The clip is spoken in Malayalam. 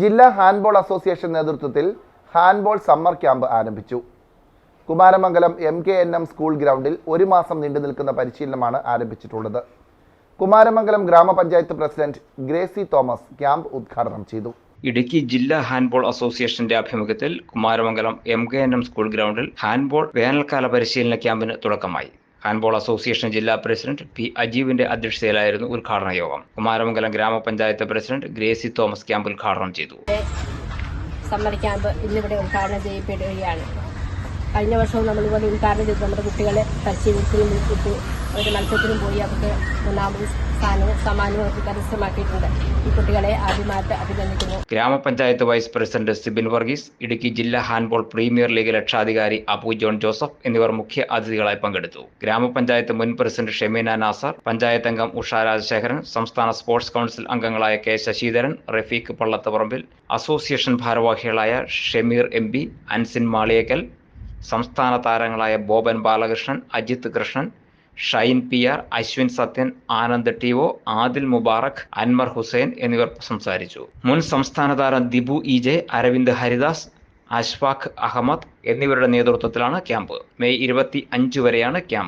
ജില്ലാ ഹാൻഡ്ബോൾ അസോസിയേഷൻ നേതൃത്വത്തിൽ ഹാൻഡ്ബോൾ സമ്മർ ക്യാമ്പ് ആരംഭിച്ചു. Kumaramangalam M K N M school ഗ്രൗണ്ടിൽ ഒരു മാസം നീണ്ടു നിൽക്കുന്ന പരിശീലനമാണ് ആരംഭിച്ചിട്ടുള്ളത്. കുമാരമംഗലം ഗ്രാമപഞ്ചായത്ത് പ്രസിഡന്റ് ഗ്രേസി തോമസ് ക്യാമ്പ് ഉദ്ഘാടനം ചെയ്തു. ഇടുക്കി ജില്ലാ ഹാൻഡ്ബോൾ അസോസിയേഷന്റെ ആഭിമുഖ്യത്തിൽ Kumaramangalam M K N M school ഗ്രൗണ്ടിൽ ഹാൻഡ്ബോൾ വേനൽക്കാല പരിശീലന ക്യാമ്പിന് തുടക്കമായി. ഹാൻഡ്ബോൾ അസോസിയേഷൻ ജില്ലാ പ്രസിഡന്റ് പി അജീവിന്റെ അധ്യക്ഷതയിലായിരുന്നു ഉദ്ഘാടന യോഗം. കുമാരമംഗലം ഗ്രാമപഞ്ചായത്ത് പ്രസിഡന്റ് ഗ്രേസി തോമസ് ക്യാമ്പ് ഉദ്ഘാടനം ചെയ്തു. സമ്മർ ക്യാമ്പ് ഇന്നിവിടെ ഉദ്ഘാടനം ചെയ്യപ്പെടുകയാണ്. കഴിഞ്ഞ വർഷവും നമ്മളിവിടെ ഉദ്ഘാടനം ചെയ്തു. നമ്മുടെ കുട്ടികളെ പരിശീലനത്തിനും വിളിച്ചിട്ട് ഒരു മത്സരത്തിനും പോയി അവർക്ക് ഒന്നാമത് സ്ഥാനവും സമ്മാനവും അവർക്ക് കരസ്ഥമാക്കിയിട്ടുണ്ട്. ഈ കുട്ടികളെ ആദ്യമായിട്ട് അഭിനന്ദിക്കുന്നു. ഗ്രാമപഞ്ചായത്ത് വൈസ് പ്രസിഡന്റ് സിബിൻ വർഗീസ് ഇടുക്കി ജില്ലാ ഹാൻഡ്ബോൾ പ്രീമിയർ ലീഗ് രക്ഷാധികാരി അബു ജോൺ ജോസഫ് എന്നിവർ മുഖ്യ അതിഥികളായി പങ്കെടുത്തു. ഗ്രാമപഞ്ചായത്ത് മുൻ പ്രസിഡന്റ് ഷെമീന നാസർ പഞ്ചായത്ത് അംഗം ഉഷ രാജശേഖരൻ സംസ്ഥാന സ്പോർട്സ് കൗൺസിൽ അംഗങ്ങളായ കെ ശശിധരൻ റഫീഖ് പള്ളത്തപറമ്പിൽ അസോസിയേഷൻ ഭാരവാഹികളായ ഷെമീർ എം പി അൻസിൻ മാളിയേക്കൽ സംസ്ഥാന താരങ്ങളായ Boban Balakrishnan Ajith Krishnan Shine P R Ashwin Sathyan Anand T O Adil Mubarak Anwar Hussain എന്നിവർ സംസാരിച്ചു. മുൻ സംസ്ഥാന താരം ദിബു ഇ ജെ അരവിന്ദ് ഹരിദാസ് അഷ്ഫാഖ് അഹമ്മദ് എന്നിവരുടെ നേതൃത്വത്തിലാണ് ക്യാമ്പ്. മെയ് ഇരുപത്തി അഞ്ച് വരെയാണ് ക്യാമ്പ്.